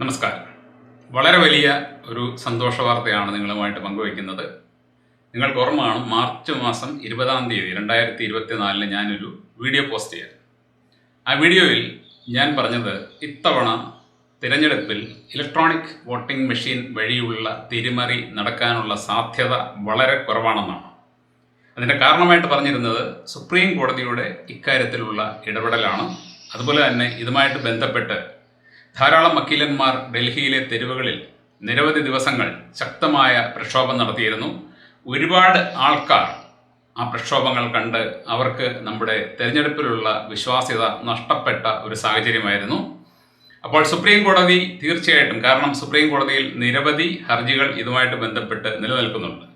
നമസ്കാരം. വളരെ വലിയ ഒരു സന്തോഷ വാർത്തയാണ് നിങ്ങളുമായിട്ട് പങ്കുവയ്ക്കുന്നത്. നിങ്ങൾക്ക് ഓർമ്മ മാർച്ച് മാസം ഇരുപതാം തീയതി രണ്ടായിരത്തി ഇരുപത്തി നാലിന് ഞാനൊരു വീഡിയോ പോസ്റ്റ് ചെയ്തു ആ വീഡിയോയിൽ ഞാൻ പറഞ്ഞത് ഇത്തവണ തിരഞ്ഞെടുപ്പിൽ ഇലക്ട്രോണിക് വോട്ടിംഗ് മെഷീൻ വഴിയുള്ള തിരിമറി നടക്കാനുള്ള സാധ്യത വളരെ കുറവാണെന്നാണ്. അതിന്റെ കാരണമായിട്ട് പറഞ്ഞിരുന്നത് സുപ്രീം കോടതിയുടെ ഇക്കാര്യത്തിലുള്ള ഇടപെടലാണ്. അതുപോലെ തന്നെ ഇതുമായിട്ട് ബന്ധപ്പെട്ട് ധാരാളം വക്കീലന്മാർ ഡൽഹിയിലെ തെരുവുകളിൽ നിരവധി ദിവസങ്ങൾ ശക്തമായ പ്രക്ഷോഭം നടത്തിയിരുന്നു. ഒരുപാട് ആൾക്കാർ ആ പ്രക്ഷോഭങ്ങൾ കണ്ട് അവർക്ക് നമ്മുടെ തെരഞ്ഞെടുപ്പിലുള്ള വിശ്വാസ്യത നഷ്ടപ്പെട്ട ഒരു സാഹചര്യമായിരുന്നു. അപ്പോൾ സുപ്രീം കോടതി തീർച്ചയായിട്ടും കാരണം സുപ്രീം കോടതിയിൽ നിരവധി ഹർജികൾ ഇതുമായിട്ട് ബന്ധപ്പെട്ട് നിലനിൽക്കുന്നുണ്ട്.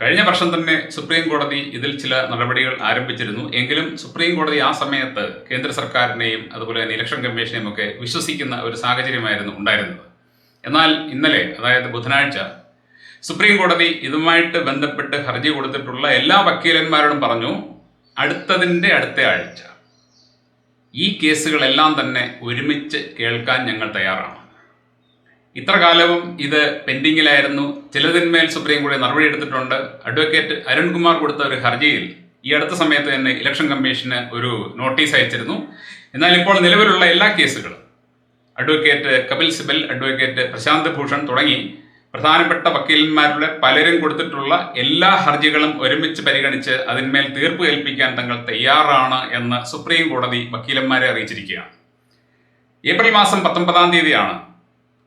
കഴിഞ്ഞ വർഷം തന്നെ സുപ്രീം കോടതി ഇതിൽ ചില നടപടികൾ ആരംഭിച്ചിരുന്നു. എങ്കിലും സുപ്രീം കോടതി ആ സമയത്ത് കേന്ദ്ര സർക്കാരിനെയും അതുപോലെ തന്നെ ഇലക്ഷൻ കമ്മീഷനെയും ഒക്കെ വിശ്വസിക്കുന്ന ഒരു സാഹചര്യമായിരുന്നു ഉണ്ടായിരുന്നത്. എന്നാൽ ഇന്നലെ അതായത് ബുധനാഴ്ച സുപ്രീം കോടതി ഇതുമായിട്ട് ബന്ധപ്പെട്ട് ഹർജി കൊടുത്തിട്ടുള്ള എല്ലാ വക്കീലന്മാരോടും പറഞ്ഞു അടുത്തതിന്റെ അടുത്ത ആഴ്ച ഈ കേസുകളെല്ലാം തന്നെ ഒരുമിച്ച് കേൾക്കാൻ ഞങ്ങൾ തയ്യാറാണ്. ഇത്ര കാലവും ഇത് പെൻഡിങ്ങിലായിരുന്നു. ചിലതിന്മേൽ സുപ്രീം കോടതി നടപടിയെടുത്തിട്ടുണ്ട് അഡ്വക്കേറ്റ് അരുൺകുമാർ കൊടുത്ത ഒരു ഹർജിയിൽ ഈ അടുത്ത സമയത്ത് തന്നെ ഇലക്ഷൻ കമ്മീഷന് ഒരു നോട്ടീസ് അയച്ചിരുന്നു. എന്നാൽ ഇപ്പോൾ നിലവിലുള്ള എല്ലാ കേസുകളും അഡ്വക്കേറ്റ് കപിൽ സിബൽ അഡ്വക്കേറ്റ് പ്രശാന്ത് ഭൂഷൺ തുടങ്ങി പ്രധാനപ്പെട്ട വക്കീലന്മാരുടെ പലരും കൊടുത്തിട്ടുള്ള എല്ലാ ഹർജികളും ഒരുമിച്ച് പരിഗണിച്ച് അതിന്മേൽ തീർപ്പ് കൽപ്പിക്കാൻ തങ്ങൾ തയ്യാറാണ് എന്ന് സുപ്രീം കോടതി വക്കീലന്മാരെ അറിയിച്ചിരിക്കുകയാണ്. ഏപ്രിൽ മാസം പത്തൊമ്പതാം തീയതിയാണ്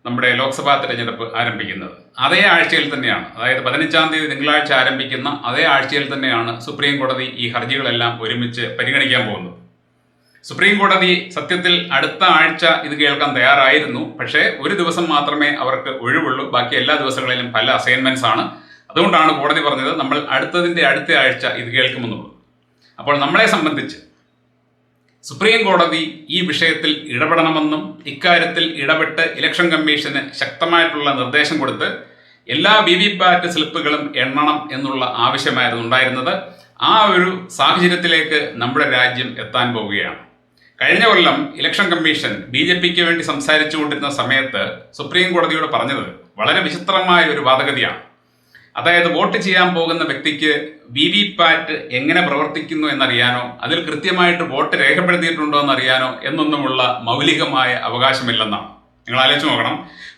നമ്മുടെ ലോക്സഭാ തെരഞ്ഞെടുപ്പ് ആരംഭിക്കുന്നത്. അതേ ആഴ്ചയിൽ തന്നെയാണ്. അതായത് പതിനഞ്ചാം തീയതി തിങ്കളാഴ്ച ആരംഭിക്കുന്ന അതേ ആഴ്ചയിൽ തന്നെയാണ് സുപ്രീം കോടതി ഈ ഹർജികളെല്ലാം ഒരുമിച്ച് പരിഗണിക്കാൻ പോകുന്നത്. സുപ്രീം കോടതി സത്യത്തിൽ അടുത്ത ആഴ്ച ഇത് കേൾക്കാൻ തയ്യാറായിരുന്നു. പക്ഷേ ഒരു ദിവസം മാത്രമേ അവർക്ക് ഒഴിവുള്ളൂ. ബാക്കി എല്ലാ ദിവസങ്ങളിലും പല അസൈൻമെന്റ്സ് ആണ്. അതുകൊണ്ടാണ് കോടതി പറഞ്ഞത് നമ്മൾ അടുത്തതിന്റെ അടുത്ത ആഴ്ച ഇത് കേൾക്കുമെന്നുള്ളത്. അപ്പോൾ നമ്മളെ സംബന്ധിച്ച് സുപ്രീം കോടതി ഈ വിഷയത്തിൽ ഇടപെടണമെന്നും ഇക്കാര്യത്തിൽ ഇടപെട്ട് ഇലക്ഷൻ കമ്മീഷന് ശക്തമായിട്ടുള്ള നിർദ്ദേശം കൊടുത്ത് എല്ലാ വി വി പാറ്റ് സ്ലിപ്പുകളും എണ്ണണം എന്നുള്ള ആവശ്യമായിരുന്നു ഉണ്ടായിരുന്നത്. ആ ഒരു സാഹചര്യത്തിലേക്ക് നമ്മുടെ രാജ്യം എത്താൻ പോവുകയാണ്. കഴിഞ്ഞ കൊല്ലം ഇലക്ഷൻ കമ്മീഷൻ ബി ജെ പിക്ക് വേണ്ടി സംസാരിച്ചുകൊണ്ടിരുന്ന സമയത്ത് സുപ്രീം കോടതിയോട് പറഞ്ഞത് വളരെ വിചിത്രമായ ഒരു വാദഗതിയാണ്. അതായത് വോട്ട് ചെയ്യാൻ പോകുന്ന വ്യക്തിക്ക് വി വി പാറ്റ് എങ്ങനെ പ്രവർത്തിക്കുന്നു എന്നറിയാനോ അതിൽ കൃത്യമായിട്ട് വോട്ട് രേഖപ്പെടുത്തിയിട്ടുണ്ടോ എന്നറിയാനോ എന്നൊന്നുമുള്ള മൗലികമായ അവകാശമില്ലെന്നാണ്. നിങ്ങൾ ആലോചിച്ച് നോക്കണം.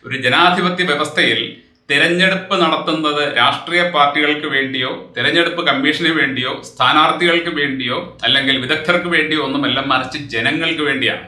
ഒരു ജനാധിപത്യ വ്യവസ്ഥയിൽ തിരഞ്ഞെടുപ്പ് നടത്തുന്നത് രാഷ്ട്രീയ പാർട്ടികൾക്ക് വേണ്ടിയോ തിരഞ്ഞെടുപ്പ് കമ്മീഷന് വേണ്ടിയോ സ്ഥാനാർത്ഥികൾക്ക് വേണ്ടിയോ അല്ലെങ്കിൽ വിദഗ്ധർക്ക് വേണ്ടിയോ ഒന്നുമല്ല മറിച്ച് ജനങ്ങൾക്ക് വേണ്ടിയാണ്.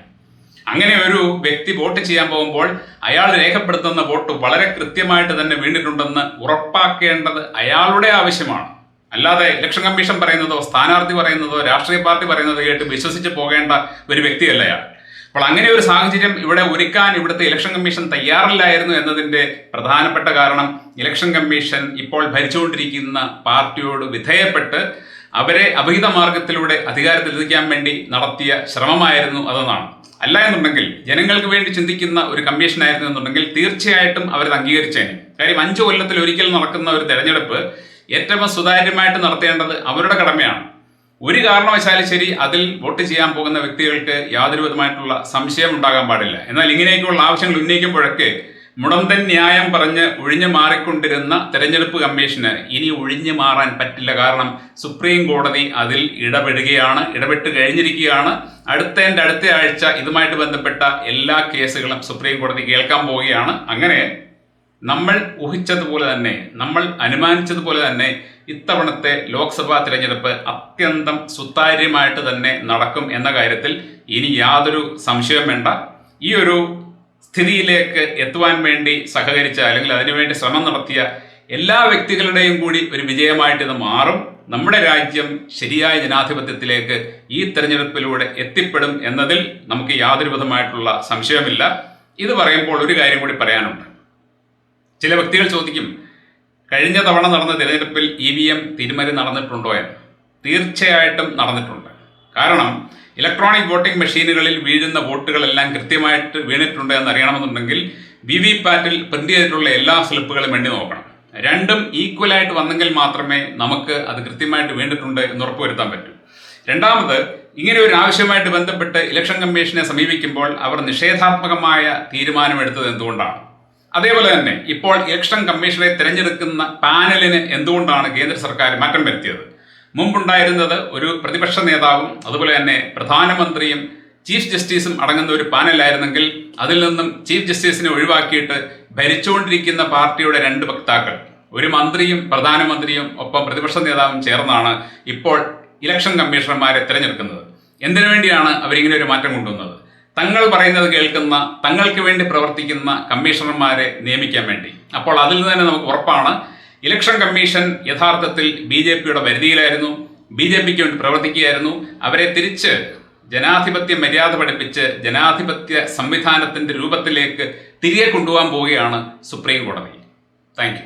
അങ്ങനെ ഒരു വ്യക്തി വോട്ട് ചെയ്യാൻ പോകുമ്പോൾ അയാൾ രേഖപ്പെടുത്തുന്ന വോട്ട് വളരെ കൃത്യമായിട്ട് തന്നെ വീണിട്ടുണ്ടെന്ന് ഉറപ്പാക്കേണ്ടത് അയാളുടെ ആവശ്യമാണ്. അല്ലാതെ ഇലക്ഷൻ കമ്മീഷൻ പറയുന്നതോ സ്ഥാനാർത്ഥി പറയുന്നതോ രാഷ്ട്രീയ പാർട്ടി പറയുന്നതോ കേട്ട് വിശ്വസിച്ച് പോകേണ്ട ഒരു വ്യക്തിയല്ല അയാൾ. അപ്പോൾ അങ്ങനെ ഒരു സാഹചര്യം ഇവിടെ ഒരുക്കാൻ ഇവിടുത്തെ ഇലക്ഷൻ കമ്മീഷൻ തയ്യാറില്ലായിരുന്നു എന്നതിന്റെ പ്രധാനപ്പെട്ട കാരണം ഇലക്ഷൻ കമ്മീഷൻ ഇപ്പോൾ ഭരിച്ചുകൊണ്ടിരിക്കുന്ന പാർട്ടിയോട് വിധേയപ്പെട്ട് അവരെ അഭിഹിത മാർഗത്തിലൂടെ അധികാരത്തിലെത്തിക്കാൻ വേണ്ടി നടത്തിയ ശ്രമമായിരുന്നു അതെന്നാണ്. അല്ല എന്നുണ്ടെങ്കിൽ ജനങ്ങൾക്ക് വേണ്ടി ചിന്തിക്കുന്ന ഒരു കമ്മീഷൻ ആയിരുന്നു എന്നുണ്ടെങ്കിൽ തീർച്ചയായിട്ടും അവരത് അംഗീകരിച്ചേനെ. കാര്യം അഞ്ചു കൊല്ലത്തിൽ ഒരിക്കൽ നടക്കുന്ന ഒരു തെരഞ്ഞെടുപ്പ് ഏറ്റവും സുതാര്യമായിട്ട് നടത്തേണ്ടത് അവരുടെ കടമയാണ്. ഒരു കാരണവശാലും ശരി അതിൽ വോട്ട് ചെയ്യാൻ പോകുന്ന വ്യക്തികൾക്ക് യാതൊരു വിധമായിട്ടുള്ള സംശയം ഉണ്ടാകാൻ പാടില്ല. എന്നാൽ ഇങ്ങനെയൊക്കെയുള്ള ആവശ്യങ്ങൾ ഉന്നയിക്കുമ്പോഴൊക്കെ മുടന്തൻ ന്യായം പറഞ്ഞ് ഒഴിഞ്ഞു മാറിക്കൊണ്ടിരുന്ന തെരഞ്ഞെടുപ്പ് കമ്മീഷന് ഇനി ഒഴിഞ്ഞു മാറാൻ പറ്റില്ല. കാരണം സുപ്രീം കോടതി അതിൽ ഇടപെടുകയാണ് ഇടപെട്ട് കഴിഞ്ഞിരിക്കുകയാണ്. അടുത്തതിന്റെ അടുത്ത ആഴ്ച ഇതുമായിട്ട് ബന്ധപ്പെട്ട എല്ലാ കേസുകളും സുപ്രീം കോടതി കേൾക്കാൻ പോവുകയാണ്. അങ്ങനെ നമ്മൾ ഊഹിച്ചതുപോലെ തന്നെ നമ്മൾ അനുമാനിച്ചതുപോലെ തന്നെ ഇത്തവണത്തെ ലോക്സഭാ തിരഞ്ഞെടുപ്പ് അത്യന്തം സുതാര്യമായിട്ട് തന്നെ നടക്കും എന്ന കാര്യത്തിൽ ഇനി യാതൊരു സംശയവും വേണ്ട. ഈ ഒരു സ്ഥിതിയിലേക്ക് എത്തുവാൻ വേണ്ടി സഹകരിച്ച അല്ലെങ്കിൽ അതിനുവേണ്ടി ശ്രമം നടത്തിയ എല്ലാ വ്യക്തികളുടെയും കൂടി ഒരു വിജയമായിട്ട് ഇത് മാറും. നമ്മുടെ രാജ്യം ശരിയായ ജനാധിപത്യത്തിലേക്ക് ഈ തെരഞ്ഞെടുപ്പിലൂടെ എത്തിപ്പെടും എന്നതിൽ നമുക്ക് യാതൊരു വിധമായിട്ടുള്ള സംശയമില്ല ഇത് പറയുമ്പോൾ ഒരു കാര്യം കൂടി പറയാനുണ്ട്. ചില വ്യക്തികൾ ചോദിക്കും കഴിഞ്ഞ തവണ നടന്ന തിരഞ്ഞെടുപ്പിൽ ഇ വി എം തിരിമറി നടന്നിട്ടുണ്ടോ എന്ന്? തീർച്ചയായിട്ടും നടന്നിട്ടുണ്ട്. കാരണം ഇലക്ട്രോണിക് വോട്ടിംഗ് മെഷീനുകളിൽ വീഴുന്ന വോട്ടുകളെല്ലാം കൃത്യമായിട്ട് വീണിട്ടുണ്ട് എന്ന് അറിയണമെന്നുണ്ടെങ്കിൽ വി വി പാറ്റിൽ പ്രിന്റ് ചെയ്തിട്ടുള്ള എല്ലാ സ്ലിപ്പുകളും എണ്ണി നോക്കണം. രണ്ടും ഈക്വലായിട്ട് വന്നെങ്കിൽ മാത്രമേ നമുക്ക് അത് കൃത്യമായിട്ട് വീണിട്ടുണ്ട് എന്ന് ഉറപ്പുവരുത്താൻ പറ്റൂ. രണ്ടാമത് ഇങ്ങനെ ഒരു ആവശ്യമായിട്ട് ബന്ധപ്പെട്ട് ഇലക്ഷൻ കമ്മീഷനെ സമീപിക്കുമ്പോൾ അവർ നിഷേധാത്മകമായ തീരുമാനമെടുത്തത് എന്തുകൊണ്ടാണ്? അതേപോലെ തന്നെ ഇപ്പോൾ ഇലക്ഷൻ കമ്മീഷനെ തിരഞ്ഞെടുക്കുന്ന പാനലിന് എന്തുകൊണ്ടാണ് കേന്ദ്ര സർക്കാർ മാറ്റം വരുത്തിയത്? മുമ്പുണ്ടായിരുന്നത് ഒരു പ്രതിപക്ഷ നേതാവും അതുപോലെ തന്നെ പ്രധാനമന്ത്രിയും ചീഫ് ജസ്റ്റിസും അടങ്ങുന്ന ഒരു പാനലായിരുന്നെങ്കിൽ അതിൽ നിന്നും ചീഫ് ജസ്റ്റിസിനെ ഒഴിവാക്കിയിട്ട് ഭരിച്ചുകൊണ്ടിരിക്കുന്ന പാർട്ടിയുടെ രണ്ട് വക്താക്കൾ ഒരു മന്ത്രിയും പ്രധാനമന്ത്രിയും ഒപ്പം പ്രതിപക്ഷ നേതാവും ചേർന്നാണ് ഇപ്പോൾ ഇലക്ഷൻ കമ്മീഷണർമാരെ തിരഞ്ഞെടുക്കുന്നത്. എന്തിനു വേണ്ടിയാണ് അവരിങ്ങനെ ഒരു മാറ്റം കൊണ്ടുവന്നത്? തങ്ങൾ പറയുന്നത് കേൾക്കുന്ന തങ്ങൾക്ക് വേണ്ടി പ്രവർത്തിക്കുന്ന കമ്മീഷണർമാരെ നിയമിക്കാൻ വേണ്ടി. അപ്പോൾ അതിൽ നിന്ന് തന്നെ നമുക്ക് ഉറപ്പാണ് ഇലക്ഷൻ കമ്മീഷൻ യഥാർത്ഥത്തിൽ ബി ജെ പിയുടെ പരിധിയിലായിരുന്നു. ബി ജെ പിക്ക് വേണ്ടി പ്രവർത്തിക്കുകയായിരുന്നു. അവരെ തിരിച്ച് ജനാധിപത്യ മര്യാദ പഠിപ്പിച്ച് ജനാധിപത്യ സംവിധാനത്തിന്റെ രൂപത്തിലേക്ക് തിരികെ കൊണ്ടുപോകാൻ പോവുകയാണ് സുപ്രീം കോടതി. താങ്ക്